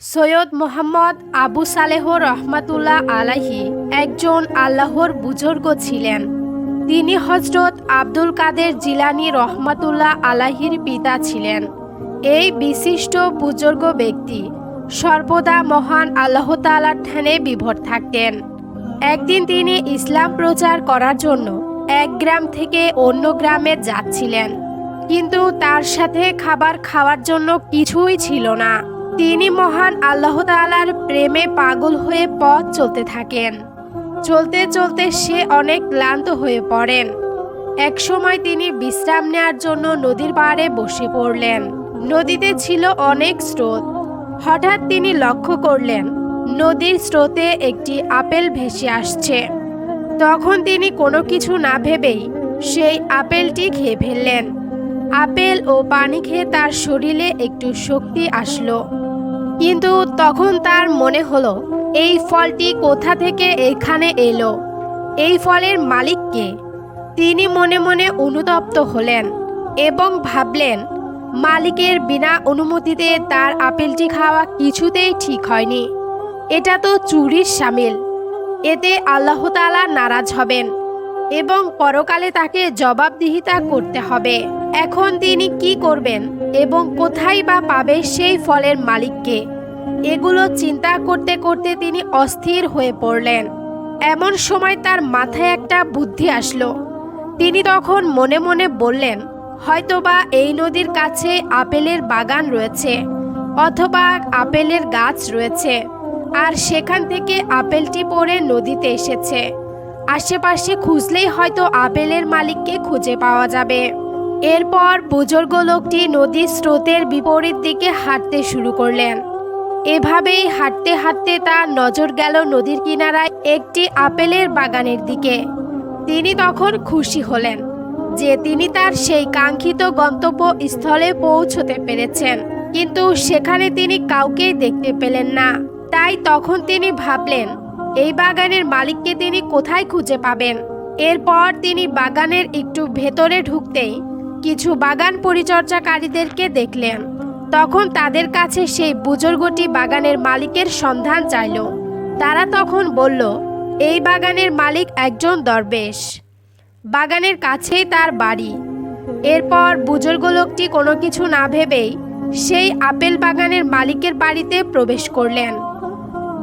সৈয়দ মোহাম্মদ আবু সালেহ রহমাতুল্লাহ আলাহি একজন আল্লাহর বুজুর্গ ছিলেন। তিনি হজরত আব্দুল কাদের জিলানি রহমাতুল্লাহ আলাহির পিতা ছিলেন। এই বিশিষ্ট বুজুর্গ ব্যক্তি সর্বদা মহান আল্লাহ তালার ঠানে বিভোর থাকতেন। একদিন তিনি ইসলাম প্রচার করার জন্য এক গ্রাম থেকে অন্য গ্রামে যাচ্ছিলেন। কিন্তু তার সাথে খাবার খাওয়ার জন্য কিছুই ছিল না। তিনি মহান আল্লাহ তাআলার প্রেমে পাগল হয়ে পথ চলতে থাকেন। চলতে চলতে সে অনেক ক্লান্ত হয়ে পড়েন। একসময় তিনি বিশ্রাম নেওয়ার জন্য নদীর পাড়ে বসে পড়লেন। নদীতে ছিল অনেক স্রোত। হঠাৎ তিনি লক্ষ্য করলেন, নদীর স্রোতে একটি আপেল ভেসে আসছে। তখন তিনি কোনো কিছু না ভেবেই সেই আপেলটি খেয়ে ফেললেন। আপেল ও পানি খেয়ে তার শরীরে একটু শক্তি আসলো। কিন্তু তখন তার মনে হলো, এই ফলটি কোথা থেকে এখানে এলো? এই ফলের মালিককে তিনি মনে মনে অনুতপ্ত হলেন এবং ভাবলেন, মালিকের বিনা অনুমতিতে তার আপেলটি খাওয়া কিছুতেই ঠিক হয়নি। এটা তো চুরির সামিল। এতে আল্লাহ তাআলা নারাজ হবেন এবং পরকালে তাকে জবাবদিহিতা করতে হবে। এখন তিনি কি করবেন? এবং কোথায় বা পাবে সেই ফলের মালিককে। এগুলো চিন্তা করতে করতে তিনি অস্থির হয়ে পড়লেন। এমন সময় তার মাথায় একটা বুদ্ধি আসলো। তিনি তখন মনে মনে বললেন, হয়তোবা এই নদীর কাছে আপেলের বাগান রয়েছে অথবা আপেলের গাছ রয়েছে, আর সেখান থেকে আপেলটি পড়ে নদীতে এসেছে। আশেপাশে খুঁজলেই হয়তো আপেলের মালিককে খুঁজে পাওয়া যাবে। এরপর বুজুর্গ লোকটি নদীর স্রোতের বিপরীত দিকে হাঁটতে শুরু করলেন। এভাবেই হাঁটতে হাঁটতে তার নজর গেল নদীর কিনারায় একটি আপেলের বাগানের দিকে। তিনি তখন খুশি হলেন যে তিনি তার সেই কাঙ্ক্ষিত গন্তব্য স্থলে পৌঁছতে পেরেছেন। কিন্তু সেখানে তিনি কাউকেই দেখতে পেলেন না। তাই তখন তিনি ভাবলেন, এই বাগানের মালিককে তিনি কোথায় খুঁজে পাবেন? এরপর তিনি বাগানের একটু ভেতরে ঢুকতেই কিছু বাগান পরিচর্যাকারীদেরকে দেখলেন। তখন তাদের কাছে সেই বুজুর্গটি বাগানের মালিকের সন্ধান চাইল। তারা তখন বলল, এই বাগানের মালিক একজন দরবেশ। বাগানের কাছেই তার বাড়ি। এরপর বুজুর্গ লোকটি কোনো কিছু না ভেবেই সেই আপেল বাগানের মালিকের বাড়িতে প্রবেশ করলেন।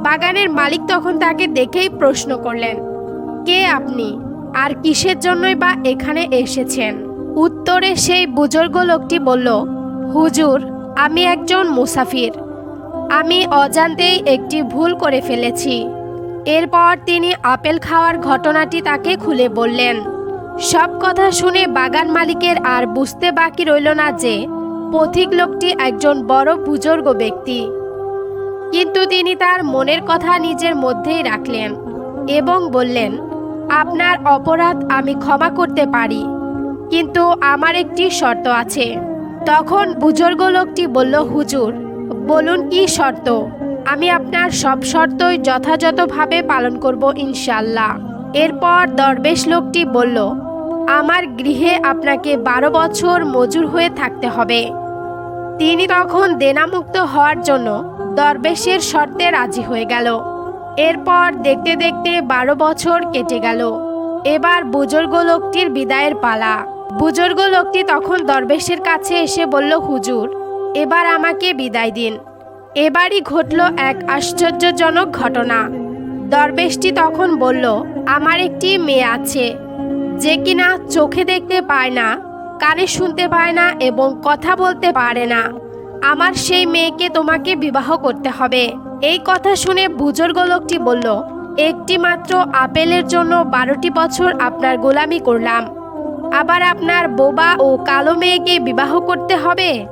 বাগানের মালিক তখন তাকে দেখেই প্রশ্ন করলেন, কে আপনি? আর কিসের জন্যই বা এখানে এসেছেন? উত্তরে সেই বুজুর্গ লোকটি বলল, হুজুর, আমি একজন মুসাফির। আমি অজান্তেই একটি ভুল করে ফেলেছি। এরপর তিনি আপেল খাওয়ার ঘটনাটি তাকে খুলে বললেন। সব কথা শুনে বাগান মালিকের আর বুঝতে বাকি রইল না যে, পথিক লোকটি একজন বড় বুজুর্গ ব্যক্তি। কিন্তু তিনি তার মনের কথা নিজের মধ্যেই রাখলেন এবং বললেন, আপনার অপরাধ আমি ক্ষমা করতে পারি। কিন্তু আমার একটি শর্ত আছে। তখন বুজুর্গ লোকটি বলল, হুজুর, বলুন কি শর্ত? আমি আপনার সব শর্তই যথাযথভাবে পালন করব ইনশাল্লাহ এরপর দরবেশ লোকটি বলল, আমার গৃহে আপনাকে বারো বছর মজুর হয়ে থাকতে হবে। তিনি তখন দেনামুক্ত হওয়ার জন্য দরবেশের শর্তে রাজি হয়ে গেল। এরপর দেখতে দেখতে বারো বছর কেটে গেল। এবার বুজুর্গ লোকটির বিদায়ের পালা। বুজুর্গ লোকটি তখন দরবেশের কাছে এসে বলল, হুজুর, এবার আমাকে বিদায় দিন। এবারই ঘটল এক আশ্চর্যজনক ঘটনা। দরবেশটি তখন বলল, আমার একটি মেয়ে আছে, যে কিনা চোখে দেখতে পায় না, কানে শুনতে পায় না এবং কথা বলতে পারে না। আমার সেই মেয়েকে তোমাকে বিবাহ করতে হবে। এই কথা শুনে বুজুর্গ লোকটি বলল একটি মাত্র আপেলের জন্য বারোটি বছর আপনার গোলামি করলাম। আবার আপনার বোবা ও কালো মেয়েকে বিবাহ করতে হবে।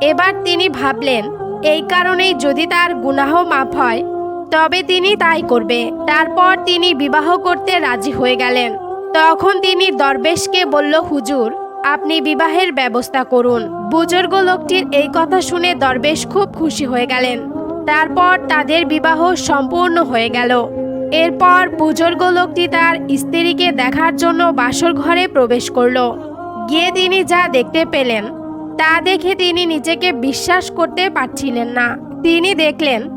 এবার তিনি ভাবলেন, এই কারণেই যদি তার গুনাহ মাফ হয়, তবে তিনি তাই করবে। তারপর তিনি বিবাহ করতে রাজি হয়ে গেলেন। তখন তিনি দরবেশকে বলল, হুজুর, আপনি বিবাহের ব্যবস্থা করুন। বুজুর্গ লোকটির এই কথা শুনে দরবেশ খুব খুশি হয়ে গেলেন। তারপর তাদের বিবাহ সম্পূর্ণ হয়ে গেল। এরপর বুজুর্গ লোকটি তার স্ত্রীকে দেখার জন্য বাসর ঘরে প্রবেশ করল। গিয়ে তিনি যা দেখতে পেলেন, তা দেখে তিনি নিজেকে বিশ্বাস করতে পারছিলেন না। তিনি দেখলেন,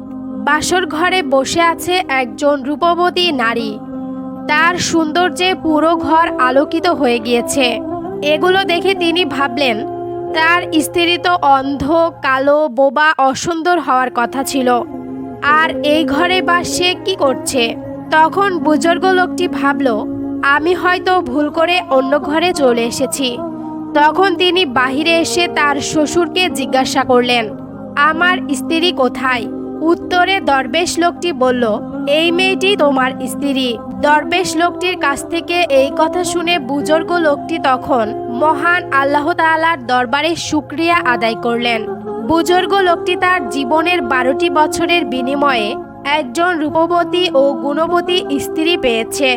বাসর ঘরে বসে আছে একজন রূপবতী নারী। তার সৌন্দর্যে পুরো ঘর আলোকিত হয়ে গিয়েছে। এগুলো দেখে তিনি ভাবলেন, তার স্ত্রী তো অন্ধ, কালো, বোবা, অসুন্দর হওয়ার কথা ছিল। আর এই ঘরে বা সে কি করছে? তখন বুজুর্গ লোকটি ভাবল, আমি হয়তো ভুল করে অন্য ঘরে চলে এসেছি। তখন তিনি বাহিরে এসে তার শ্বশুরকে জিজ্ঞাসা করলেন, আমার স্ত্রী কোথায়? উত্তরে দরবেশ লোকটি বলল, এই মেয়েটি তোমার স্ত্রী। দরবেশ লোকটির কাছ থেকে এই কথা শুনে বুজুর্গ লোকটি তখন মহান আল্লাহ তাআলার দরবারে শুক্রিয়া আদায় করলেন। বুজুর্গ লোকটি তার জীবনের বারোটি বছরের বিনিময়ে একজন রূপবতী ও গুণবতী স্ত্রী পেয়েছে।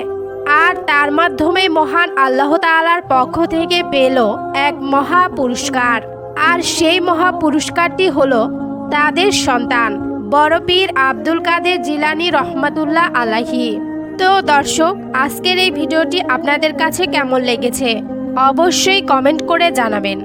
আর তার মাধ্যমে মহান আল্লাহ তাআলার পক্ষ থেকে পেল এক মহা পুরস্কার আর সেই মহা পুরস্কারটি হলো তাদের সন্তান, বড় পীর আব্দুল কাদের জিলানি রহমাতুল্লাহ আলাহি তো দর্শক, আজকের এই ভিডিওটি আপনাদের কাছে কেমন লেগেছে? অবশ্যই কমেন্ট করে জানাবেন।